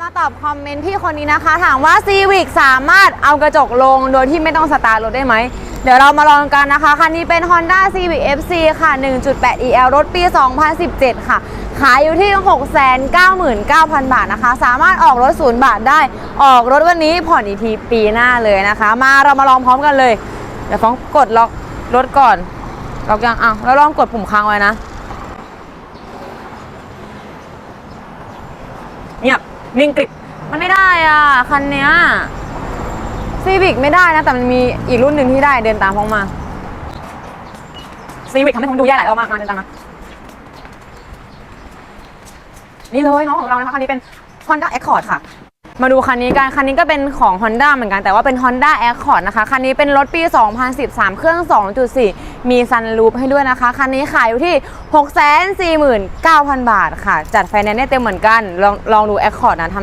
มาตอบคอมเมนต์พี่คนนี้นะคะ ถามว่า Civic สามารถเอากระจกลงโดยที่ไม่ต้องสตาร์ทรถได้ไหม เดี๋ยวเรามาลองกันนะคะ คันนี้เป็น Honda Civic FC ค่ะ 1.8 EL รถปี 2017 ค่ะ ขายอยู่ที่ 699,000 บาทนะคะ สามารถออกรถศูนย์บาทได้ ออกรถวันนี้ผ่อนอีกทีปีหน้าเลยนะคะ มาเรามาลองพร้อมกันเลย เดี๋ยวฟ้องกดล็อกรถก่อน ล็อกยังอ้าวแล้วลองกดปุ่มค้างไว้นะเงียบ นิ่งกริบมันไม่ได้อะ คันเนี้ยซีวิกไม่ได้นะ แต่มันมีอีกรุ่นหนึ่งที่ได้เดินตามพ้องมาซีวิกทำให้ผมดูแย่หลายรอบมากมาเดินตามมานี่เลยน้องของเรานะคะคันนี้เป็น Honda Accord ค่ะ มาดูคันนี้กัน คันนี้ก็เป็นของ Honda เหมือนกัน แต่ว่าเป็น Honda Accord นะคะ คันนี้เป็นรถปี 2013 เครื่อง 2.4 มีซันรูปให้ด้วยนะคะ คันนี้ขายอยู่ที่ 649,000 บาทค่ะ จัดไฟแนนซ์ได้เต็มเหมือนกัน ลองลองดู Accord นะทำ